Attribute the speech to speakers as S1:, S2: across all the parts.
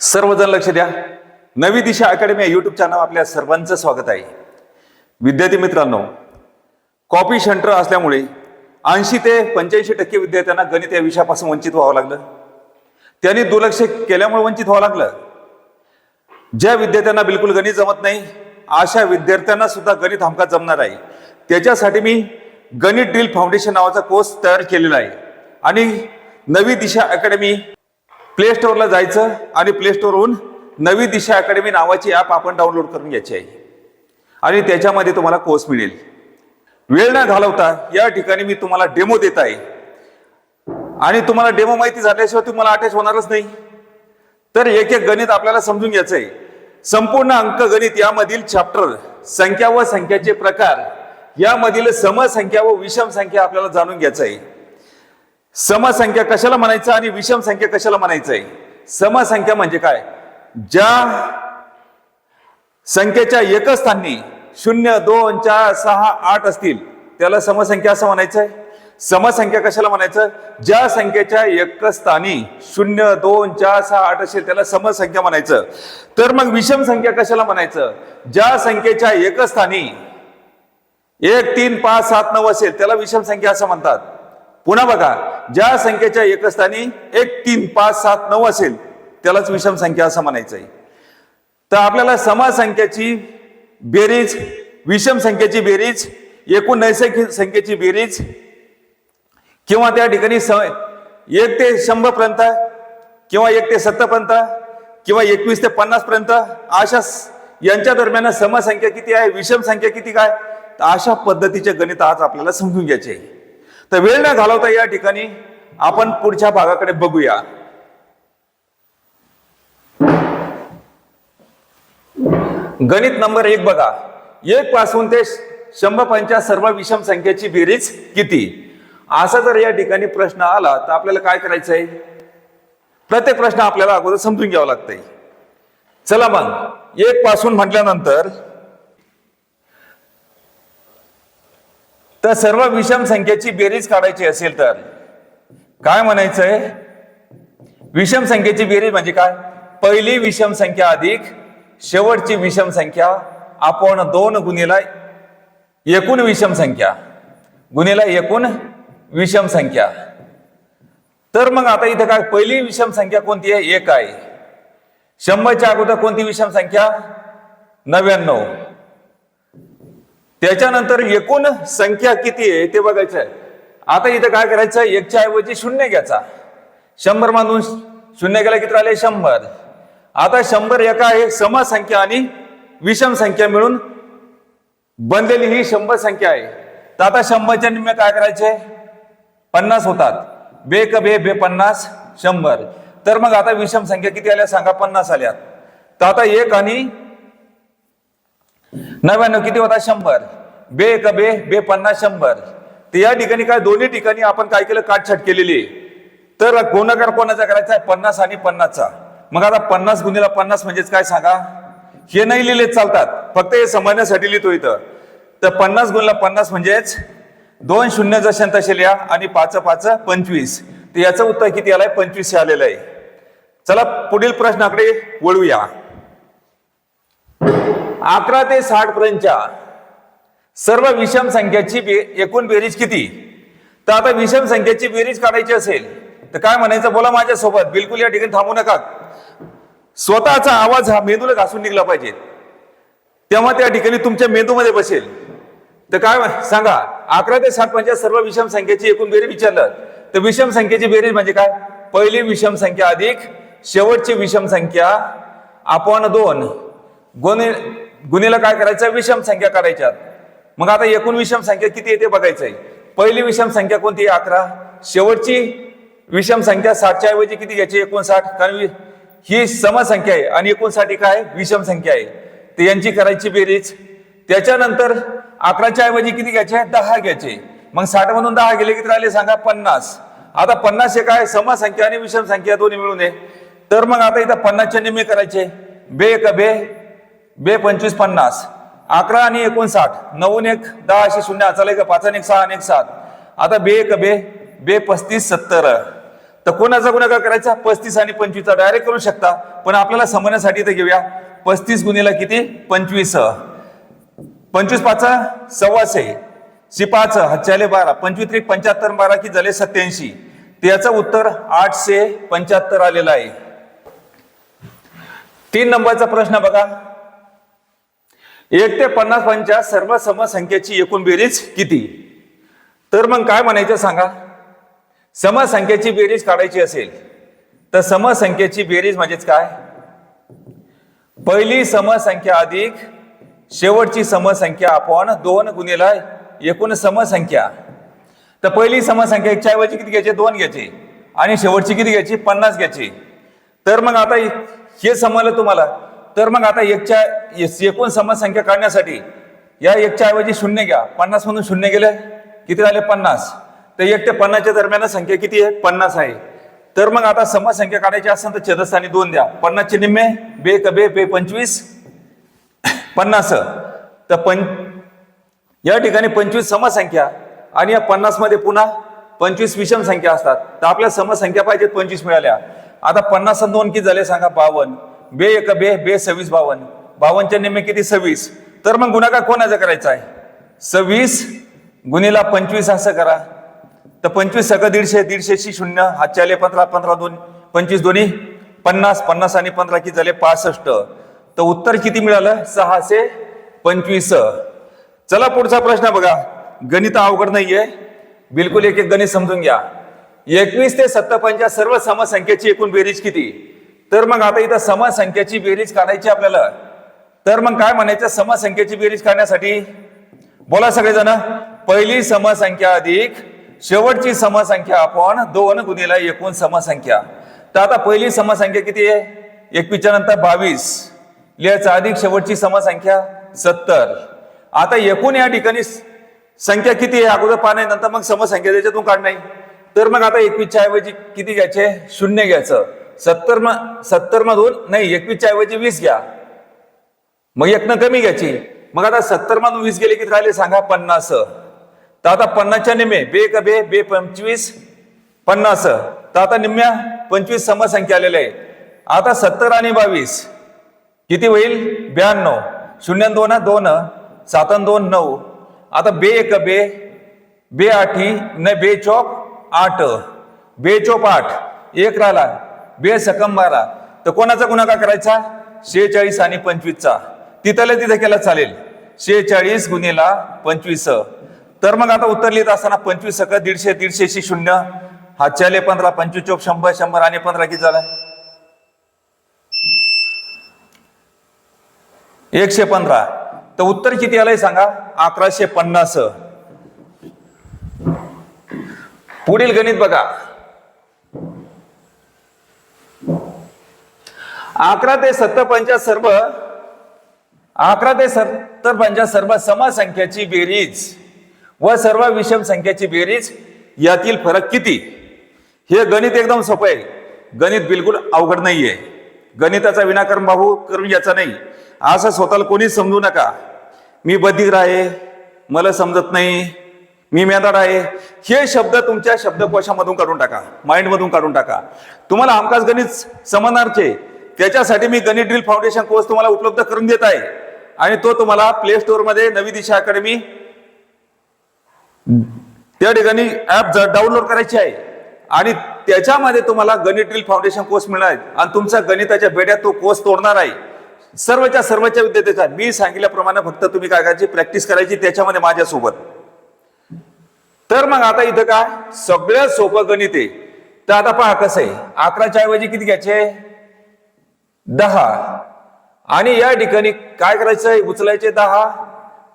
S1: सर्वजण लक्ष द्या. नवी दिशा अकॅडमी या युट्यूब चॅनल आपल्या सर्वांचं स्वागत आहे. विद्यार्थी मित्रांनो कॉपी सेंटर असल्यामुळे ऐंशी ते पंच्याऐंशी टक्के विद्यार्थ्यांना गणित या विषयापासून वंचित व्हावं लागलं. त्यांनी दुर्लक्ष केल्यामुळे वंचित व्हावं लागलं. ज्या विद्यार्थ्यांना बिलकुल गणित जमत नाही अशा विद्यार्थ्यांना सुद्धा गणित हमखास जमणार आहे. त्याच्यासाठी मी गणित डील फाउंडेशन नावाचा कोर्स तयार केलेला आहे. आणि नवी दिशा अकॅडमी प्ले स्टोअरला जायचं आणि प्ले स्टोअरहून नवी दिशा अकॅडमी नावाची ॲप आपण डाउनलोड करून घ्यायची आहे. आणि त्याच्यामध्ये तुम्हाला कोर्स मिळेल. वेळ न घालवता या ठिकाणी मी तुम्हाला डेमो देत आहे. आणि तुम्हाला डेमो माहिती झाल्याशिवाय तुम्हाला अटॅच होणारच नाही. तर एक एक गणित आपल्याला समजून घ्यायचं आहे संपूर्ण अंक गणित यामधील चॅप्टर संख्या व संख्याचे प्रकार यामधील समसंख्या व विषम संख्या आपल्याला जाणून घ्यायचं आहे समसंख्या कशाला म्हणायचं आणि विषम संख्या कशाला म्हणायचं आहे समसंख्या म्हणजे काय? ज्या संख्येच्या एकच स्थानी शून्य दोन चार सहा आठ असतील त्याला समसंख्या असं म्हणायचं आहे समसंख्या कशाला म्हणायचं? ज्या संख्येच्या एकच स्थानी शून्य दोन चार सहा आठ असेल त्याला समसंख्या म्हणायचं. तर मग विषम संख्या कशाला म्हणायचं? ज्या संख्येच्या एकच स्थानी एक तीन पाच सात नऊ असेल त्याला विषम संख्या असं म्हणतात. पुन्हा बघा ज्या संख्येच्या एकस्थानी एक तीन पाच सात नऊ असेल त्यालाच विषम संख्या असं म्हणायचं आहे तर आपल्याला समसंख्याची बेरीज विषम संख्येची बेरीज एकूण नैसर्गिक संख्येची बेरीज किंवा त्या ठिकाणी स एक ते शंभर पर्यंत किंवा एक ते सत्तर पर्यंत किंवा एकवीस ते पन्नास पर्यंत अशा यांच्या दरम्यान समसंख्या किती आहे विषम संख्या किती काय तर अशा पद्धतीचे गणित आज आपल्याला समजून घ्यायचे आहे. तर वेळ न घालवता या ठिकाणी आपण पुढच्या भागाकडे बघूया. गणित नंबर एक बघा. एक पासून ते शंभर पंच्या सर्व विषम संख्येची बेरीज किती? असा जर या ठिकाणी प्रश्न आला तर आपल्याला काय करायचं आहे प्रत्येक प्रश्न आपल्याला अगोदर समजून घ्यावा लागतंय. चला मग एक पासून म्हटल्यानंतर तर सर्व विषम संख्येची बेरीज काढायची असेल तर? काय म्हणायचंय? विषम संख्येची बेरीज म्हणजे काय? पहिली विषम संख्या अधिक शेवटची विषम संख्या आपण दोन गुणीला एकूण विषम संख्या. गुणीला एकूण विषम संख्या. तर मग आता इथं काय? पहिली विषम संख्या कोणती आहे? एक आहे. शंभरच्या अगोदर कोणती विषम संख्या? नव्याण्णव. त्याच्यानंतर एकूण संख्या किती आहे ते बघायचं आहे. आता इथं काय करायचं? एकच्या ऐवजी शून्य घ्यायचा. शंभर मानून शून्य गेला किती राहिले शंभर. आता शंभर एका आहे समसंख्या आणि विषम संख्या मिळून बनलेली ही शंभर संख्या आहे. तर आता शंभरच्या निम्मे काय करायचे? पन्नास होतात. बे क बे बे पन्नास शंभर. तर मग आता विषम संख्या किती आल्या? सांगा पन्नास आल्यात तर आता एक आणि नव्याण्णव किती होता? शंभर. बे एक बे बे पन्नास शंभर. तर या ठिकाणी काय दोन्ही ठिकाणी आपण काय केलं? काटछाट केलेली. तर गुणाकार कोणाचा करायचा आहे? पन्नास आणि पन्नासचा. मग आता पन्नास गुन्हेला पन्नास म्हणजेच काय सांगा? हे नाही लिहिले चालतात. फक्त हे समजण्यासाठी लिहितो इथं. तर पन्नास गुणला पन्नास म्हणजेच दोन शून्य जशन तसे लिहा. आणि पाच पाच पंचवीस. तर याचं उत्तर किती आलंय? पंचवीस हे आलेलं आहे. चला पुढील प्रश्नाकडे वळूया. अकरा ते साठ पर्यंतच्या सर्व विषम संख्याची बे- एकूण बेरीज किती? तर आता विषम संख्येची बेरीज काढायची असेल तर काय म्हणायचं? बोला माझ्यासोबत. बिलकुल या ठिकाणी थांबू नका. स्वतःचा आवाज हा मेंदूला घासून निघला पाहिजे. तेव्हा त्या ठिकाणी तुमच्या मेंदूमध्ये बसेल. तर काय म्हण- सांगा अकरा ते साठ म्हणजे सर्व विषम संख्येची एकूण बेरीज विचारलं तर विषम संख्येची बेरीज म्हणजे काय? पहिली विषम संख्या अधिक शेवटची विषम संख्या आपण दोन गुन्हे गुन्हेला काय करायचं? विषम संख्या करायच्या मग आता एकूण विषम संख्या किती येते बघायचंय. पहिली विषम संख्या कोणती आहे? अकरा. शेवटची विषम संख्या साठच्या ऐवजी किती घ्यायची? एकोणसाठ. कारण ही समसंख्या आहे. आणि एकोणसाठ ही काय? विषम संख्या आहे. तर यांची करायची बेरीज. त्याच्यानंतर अकराच्या ऐवजी किती घ्यायचे? दहा घ्यायचे. मग साठ म्हणून दहा गेले किती राहिले सांगा पन्नास. आता पन्नास हे काय? समसंख्या आणि विषम संख्या दोन्ही मिळून आहे. तर मग आता इथं पन्नासच्या निम्मे करायचे. बे का बे. बे पंचवीस पन्नास. अकरा आणि एकोणसाठ. नऊन एक दहा अशी शून्य. चला का पाच आणि एक सहा आणि एक सात. आता बे एक बे. बे पस्तीस सत्तर. तर कोणाचा गुणाकार करायचा? पस्तीस आणि पंचवीसचा. डायरेक्ट करू शकता. पण आपल्याला समजण्यासाठी तर घेऊया. पस्तीस गुन्हेला किती? पंचवीस. पंचवीस पाच सव्वाशे शिपाच हच्चाले बारा. पंचवीस त्रिक पंच्याहत्तर बारा की झाले सत्याऐंशी त्याचं उत्तर आठशे पंच्याहत्तर आलेलं आहे. तीन नंबरचा प्रश्न बघा. एक ते पन्नास पंच्या सर्व समसंख्येची एकूण बेरीज किती? तर मग काय म्हणायचं सांगा? समसंख्येची बेरीज काढायची असेल तर समसंख्येची बेरीज म्हणजेच काय? पहिली समसंख्या अधिक शेवटची समसंख्या आपण दोन गुन्हेला एकूण समसंख्या तर पहिली समसंख्या एकच्या ऐवजी किती घ्यायची? दोन घ्यायची. आणि शेवटची किती घ्यायची? पन्नास घ्यायची. तर मग आता हे समजलं तुम्हाला? तर मग आता एकच्या एकूण समसंख्या काढण्यासाठी या एकच्या ऐवजी शून्य घ्या. पन्नास मधून शून्य गेले. किती झाले? पन्नास. तर एक ते पन्नासच्या दरम्यान संख्या किती आहे? पन्नास आहे. तर मग आता समसंख्या काढायची असेल तर छेदस्थानी दोन द्या. पन्नासचे निम्मे बे कबे बे बे पंचवीस. पन्नास. तर पं या ठिकाणी पंचवीस समसंख्या आणि या पन्नासमध्ये पुन्हा पंचवीस विषम संख्या असतात. तर आपल्या समसंख्या पाहिजेत पंचवीस मिळाल्या. आता पन्नास आणि दोन किती झाले? सांगा बावन्न. बे एक बे बे सव्वीस बावन्न. बावन्नच्या निम्मे किती? सव्वीस. तर मग गुणाकार कोणाचा करायचा आहे? सव्वीस गुणीला पंचवीस असं करा. तर पंचवीस सगळं दीडशे दीडशेशी शून्य हातच्याले पंधरा पंधरा दोन. पंचवीस दोन्ही. पन्नास पन्नास आणि पंधरा किती झाले? पासष्ट. तर उत्तर किती मिळालं? सहाशे पंचवीस. चला पुढचा प्रश्न बघा. गणित अवघड नाहीये. बिलकुल एक एक गणित समजून घ्या. एकवीस ते सत्तावन्नच्या सर्व समसंख्येची एकूण बेरीज किती? तर मग आता इथं समसंख्येची बेरीज काढायची आपल्याला. तर मग काय म्हणायचं? समसंख्येची बेरीज काढण्यासाठी? बोला सगळेजण. पहिली समसंख्या अधिक शेवटची समसंख्या आपण दोन गुन्हेला एकूण समसंख्या. तर आता पहिली समसंख्या किती आहे? एकवीसच्या नंतर बावीस. लिहायचं अधिक शेवटची समसंख्या सत्तर. आता एकूण या ठिकाणी संख्या किती आहे? अगोदर पाहणे नंतर मग समसंख्या त्याच्यातून काढणे. तर मग आता एकवीसच्या ऐवजी किती घ्यायचे? शून्य घ्यायचं. सत्तर म सत्तर मधून नाही एकवीसच्या ऐवजी वीस घ्या. मग एकनं कमी घ्यायची. मग आता सत्तर मधून वीस गेले किती राहिले? सांगा पन्नास. तर आता पन्नासच्या निम्मे बे का बे बे पंचवीस पन्नास. तर आता निम्म्या पंचवीस समसंख्या आलेल्या आहे आता सत्तर आणि बावीस. किती होईल? ब्याण्णव. शून्य दोन दोन सात दोन नऊ. आता बे एक बे बे आठी न बे चौक आठ. बे चौक आठ. एक राहिला. बेसकम बारा तर कोणाचा गुणाकार करायचा? शेहेचाळीस आणि पंचवीसचा. तिथल्या तिथे केला चालेल. शेहेचाळीस गुन्हेला पंचवीस. तर मग आता उत्तर लिहित असताना पंचवीस सक दीडशे दीडशेशी शून्य. हा चाले पंधरा पंचवीस चौक शंभर शंभर आणि पंधरा किती झाला? एकशे पंधरा. तर उत्तर किती आलंय सांगा? अकराशे पन्नास. पुढील गणित बघा. अकरा ते सत्तर सर्व अकरा ते सत्तर सर्व समसंख्याची बेरीज व सर्व विषम संख्याची बेरीज यातील फरक किती? हे गणित एकदम सोपं आहे. गणित बिलकुल अवघड नाही आहे गणिताचा विनाकारण भाऊ करून याचा नाही. असं स्वतःला कोणीच समजू नका. मी बधीर आहे. मला समजत नाही. मी मेदाड आहे. हे शब्द तुमच्या शब्दकोशामधून काढून टाका. माइंडमधून काढून टाका. तुम्हाला हमखास गणित समजणारचे. त्याच्यासाठी मी गणित ड्रिल फाउंडेशन कोर्स तुम्हाला उपलब्ध करून देत आहे. आणि तो तुम्हाला प्ले स्टोअरमध्ये नवी दिशा अकॅडमी त्या ठिकाणी ऍप डाउनलोड करायची आहे. आणि त्याच्यामध्ये तुम्हाला गणित ड्रिल फाउंडेशन कोर्स मिळणार आहे. आणि तुमच्या गणिताच्या बेड्यात तो कोर्स तोडणार आहे. सर्वच्या सर्वच्या विद्यार्थ्याचा मी सांगितल्याप्रमाणे फक्त तुम्ही काय करायची प्रॅक्टिस करायची त्याच्यामध्ये माझ्यासोबत. तर मग आता इथं काय? सगळ्यात सोपं गणित आहे. तर आता पहा कसं आहे. अकराच्या ऐवजी किती घ्यायचे? दहा. आणि या ठिकाणी काय करायचंय उचलायचे दहा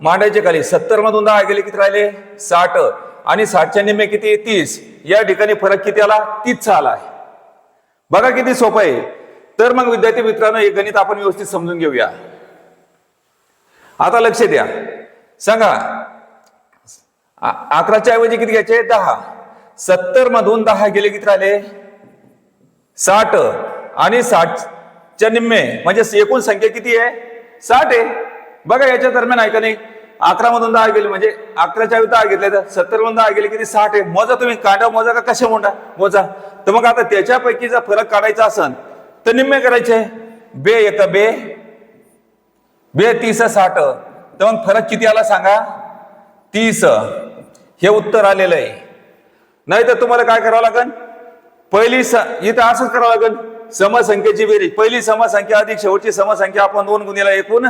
S1: मांडायचे खाली. सत्तर मधून दहा गेले किती राहिले? साठ. आणि साठच्या निम्मे किती? तीस. या ठिकाणी फरक किती आला? तीसचा आला आहे. बघा किती सोपं आहे. तर मग विद्यार्थी मित्रांनो हे गणित आपण व्यवस्थित समजून घेऊया. आता लक्ष द्या. सांगा. अकराच्या ऐवजी किती घ्यायचे? दहा. सत्तर मधून दहा गेले किती राहिले? साठ. आणि साठ च्या निम्मे म्हणजे एकूण संख्या किती आहे? साठ आहे. बघा याच्या दरम्यान ऐका नाही अकरा मधून दहा गेले म्हणजे अकराच्या दहा घेतले तर सत्तर मधून दहा गेले किती? साठ आहे. मोजा तुम्ही. कांडा मोजा का कशा मोठा मोजा. तर मग आता त्याच्यापैकी जर फरक काढायचा असेल तर निम्मे करायचे. बे एक बे. बे तीस साठ. तर मग फरक किती आला सांगा? तीस. हे उत्तर आलेलं आहे. नाही तर तुम्हाला काय करावं लागेल पहिली स इथं असंच करावं लागेल समसंख्येची बेरीज. पहिली समसंख्या अधिक शेवटची समसंख्या आपण दोन गुणीला एकूण.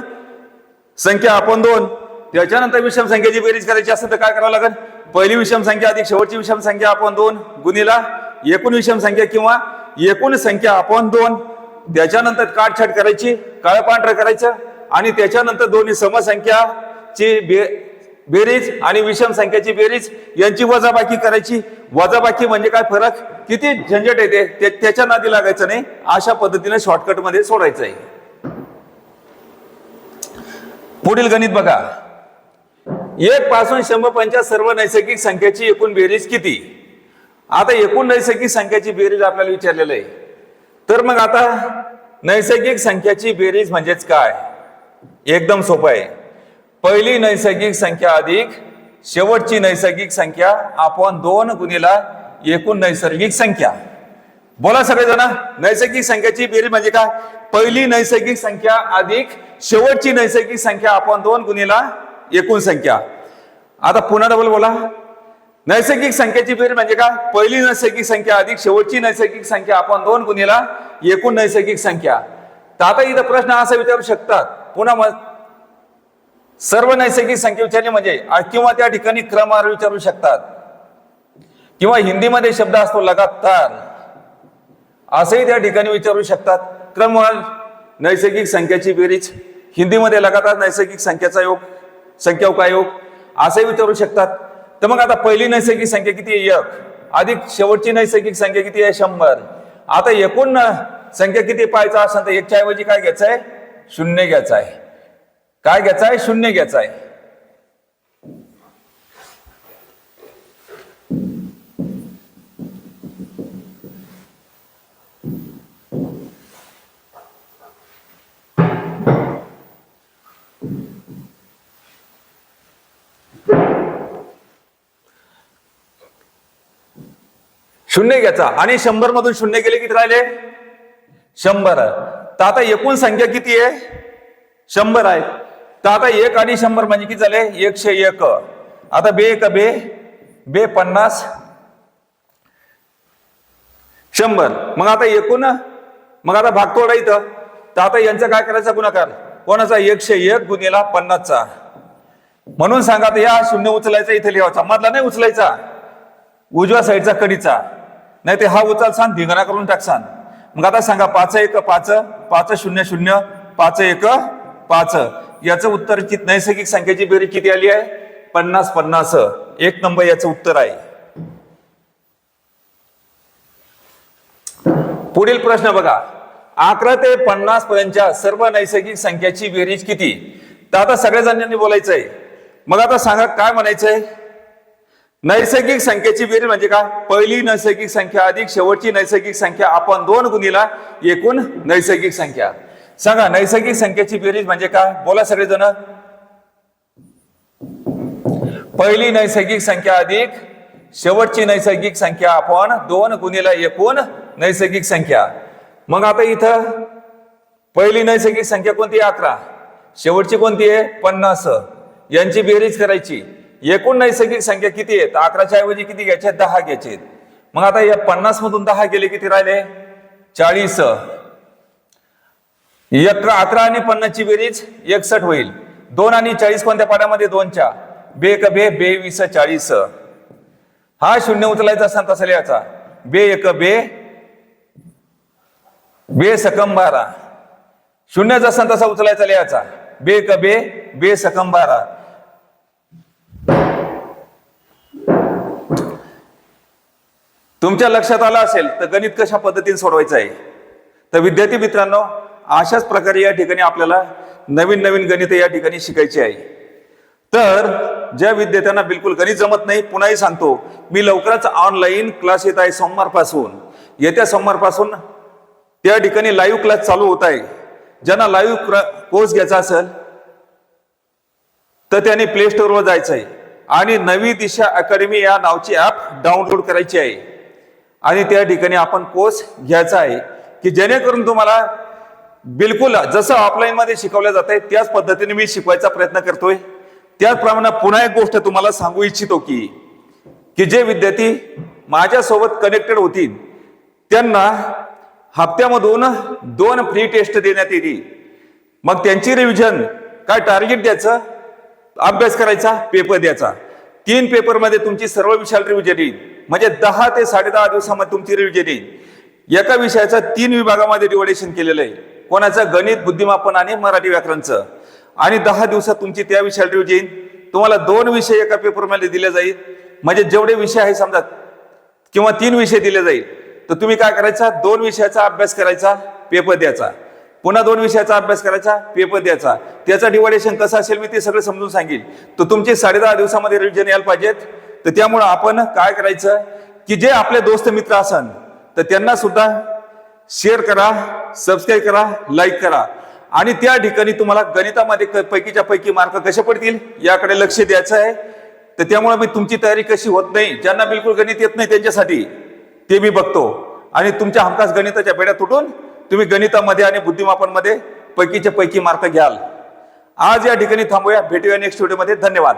S1: संख्या आपण दोन. त्याच्यानंतर विषम संख्येची बेरीज करायची असेल तर काय करावं लागेल? पहिली विषम संख्या अधिक शेवटची विषम संख्या आपण दोन गुन्हेला एकूण विषम संख्या किंवा एकूण संख्या आपण दोन. त्याच्यानंतर काटछाट करायची काळपांढर करायचं आणि त्याच्यानंतर दोन्ही समसंख्याची बे बेरीज आणि विषम संख्येची बेरीज यांची वजाबाकी करायची. वजाबाकी म्हणजे काय फरक? किती झंझट येते ते- त्याच्या नादी लागायचं नाही. अशा पद्धतीने शॉर्टकटमध्ये सोडायचं आहे पुढील गणित बघा. एक पासून शंभर पंचायत सर्व नैसर्गिक संख्येची एकूण बेरीज किती? आता एकूण नैसर्गिक संख्याची बेरीज आपल्याला विचारलेलं आहे. तर मग आता नैसर्गिक संख्याची बेरीज म्हणजेच काय? एकदम सोपं आहे. पहिली नैसर्गिक संख्या अधिक शेवटची नैसर्गिक संख्या आपण दोन गुणीला एकूण नैसर्गिक संख्या. बोला सगळेजण नैसर्गिक संख्याची बेरीज म्हणजे काय? पहिली नैसर्गिक संख्या अधिक शेवटची नैसर्गिक संख्या आपण दोन गुणीला एकूण संख्या. आता पुन्हा डबल बोला. नैसर्गिक संख्येची बेरीज म्हणजे काय? पहिली नैसर्गिक संख्या अधिक शेवटची नैसर्गिक संख्या आपण दोन गुणीला एकूण नैसर्गिक संख्या. तर आता इथं प्रश्न असा विचारू शकतात. पुन्हा मग सर्व नैसर्गिक संख्या म्हणजे किंवा त्या ठिकाणी क्रमवार विचारू शकतात. किंवा हिंदीमध्ये शब्द असतो लगातार. असंही त्या ठिकाणी विचारू शकतात. क्रमवार नैसर्गिक संख्याची बेरीज. हिंदीमध्ये लगातार नैसर्गिक संख्याचा योग संख्या का योग असंही विचारू शकतात. तर मग आता पहिली नैसर्गिक संख्या किती आहे? एक. अधिक शेवटची नैसर्गिक संख्या किती आहे? शंभर. आता एकूण संख्या किती पाहायचा असेल तर एकच्या ऐवजी काय घ्यायचं आहे? शून्य घ्यायचं आहे. काय घ्यायचं आहे शून्य घ्यायचं आहे शून्य घ्यायचा. आणि शंभर मधून शून्य गेले किती राहिले? शंभर. तर आता एकूण संख्या किती आहे? शंभर आहे. तर आता एक आणि शंभर म्हणजे किती झाले? एकशे एक. आता बे एक बे बे पन्नास. शंभर. मग आता एकूण मग आता भाग तोडा इथं. तर आता यांचा काय करायचा? गुणाकार. कोणाचा? एकशे एक गुन्हेला पन्नासचा. म्हणून सांगा आता या शून्य उचलायचा इथे लिहायचा. मधला नाही उचलायचा. उजव्या साईडचा कडीचा नाही ते हा उचल सांग धिंगणा करून टाकसान मग आता सांगा पाच एक पाच पाच शून्य शून्य पाच एक पाच. याचं उत्तर नैसर्गिक संख्येची बेरीज किती आली आहे? पन्नास पन्नास. एक नंबर याचं उत्तर आहे. पुढील प्रश्न बघा. अकरा ते पन्नास पर्यंतच्या सर्व नैसर्गिक संख्याची बेरीज किती? तर आता सगळ्या जणांनी बोलायचंय. मग आता सांगा काय म्हणायचंय? नैसर्गिक संख्येची बेरीज म्हणजे काय? पहिली नैसर्गिक संख्या अधिक शेवटची नैसर्गिक संख्या आपण दोन गुणीला एकूण नैसर्गिक संख्या. सांगा नैसर्गिक संख्येची बेरीज म्हणजे काय? बोला सगळेजण. पहिली नैसर्गिक संख्या अधिक शेवटची नैसर्गिक संख्या आपण दोन गुणीला एकूण नैसर्गिक संख्या. मग आता इथं पहिली नैसर्गिक संख्या कोणती? आहे अकरा. शेवटची कोणती आहे? पन्नास. यांची बेरीज करायची. एकूण नैसर्गिक संख्या किती आहेत? अकराच्या ऐवजी किती घ्यायचे? दहा घ्यायचे मग आता या पन्नास मधून दहा गेले किती राहिले? चाळीस. अकरा अकरा आणि पन्नासची बेरीज एकसठ होईल. दोन आणि चाळीस कोणत्या पाण्यामध्ये दोनच्या. बे क बे बेवीस चाळीस. हा शून्य उचलायचा असं तसा लिहायचा. बे एक बे बे सकम बारा. शून्यचा असताना तसा उचलायचा लिहायचा. बे क बे बे सकम बारा. तुमच्या लक्षात आलं असेल तर गणित कशा पद्धतीने सोडवायचं आहे? तर विद्यार्थी मित्रांनो अशाच प्रकारे या ठिकाणी आपल्याला नवीन नवीन गणित या ठिकाणी शिकायची आहे. तर ज्या विद्यार्थ्यांना बिलकुल गणित जमत नाही पुन्हाही सांगतो मी लवकरच ऑनलाईन क्लास येत आहे सोमवारपासून. येत्या सोमवारपासून त्या ठिकाणी लाईव्ह क्लास चालू होत आहे. ज्यांना लाईव्ह कोर्स घ्यायचा असेल तर त्याने प्ले स्टोअरवर जायचं आहे. आणि नवी दिशा अकॅडमी या नावची ॲप डाउनलोड करायची आहे. आणि त्या ठिकाणी आपण कोर्स घ्यायचा आहे की जेणेकरून तुम्हाला बिलकुल जसं ऑफलाईनमध्ये शिकवलं जात आहे त्याच पद्धतीने मी शिकवायचा प्रयत्न करतोय. त्याचप्रमाणे पुन्हा एक गोष्ट तुम्हाला सांगू इच्छितो की की जे विद्यार्थी माझ्यासोबत कनेक्टेड होतील त्यांना हप्त्यामधून दोन फ्री टेस्ट देण्यात येतील. मग त्यांची रिव्हिजन काय टार्गेट द्यायचं? अभ्यास करायचा पेपर द्यायचा. तीन पेपरमध्ये तुमची सर्व विषयाला रिव्हिजन येईल. म्हणजे दहा ते साडेदहा दिवसामध्ये तुमची रिव्हिजन येईल. एका विषयाचं तीन विभागामध्ये डिव्हायडेशन केलेलं आहे. कोणाचं गणित बुद्धिमापन आणि मराठी व्याकरणचं. आणि दहा दिवसात तुमची त्या विषयाला रिव्हिजन येईल तुम्हाला दोन विषय एका पेपरमध्ये दिले जाईल. म्हणजे जेवढे विषय आहे समजा किंवा तीन विषय दिले जाईल. तर तुम्ही काय करायचा? दोन विषयाचा अभ्यास करायचा पेपर द्यायचा. पुन्हा दोन विषयाचा अभ्यास करायचा पेपर द्यायचा. त्याचा डिवायडेशन कसं असेल मी ते सगळं समजून सांगेन तर तुमचे साडे दहा दिवसामध्ये रिव्हिजन यायला पाहिजेत. तर त्यामुळं आपण काय करायचं? की जे आपले दोस्त मित्र असन तर त्यांना सुद्धा शेअर करा सबस्क्राईब करा लाईक करा. आणि त्या ठिकाणी तुम्हाला गणितामध्ये पैकीच्या पैकी मार्क कसे पडतील याकडे लक्ष द्यायचं आहे. तर त्यामुळे मी तुमची तयारी कशी होत नाही ज्यांना बिलकुल गणित येत नाही त्यांच्यासाठी ते मी बघतो. आणि तुमच्या हमखास गणिताच्या बेड्या तुटून तुम्ही गणितामध्ये आणि बुद्धिमापनमध्ये पैकीच्या पैकी मार्क घ्याल. आज या ठिकाणी थांबूया. भेटूया नेक्स्ट व्हिडिओमध्ये धन्यवाद.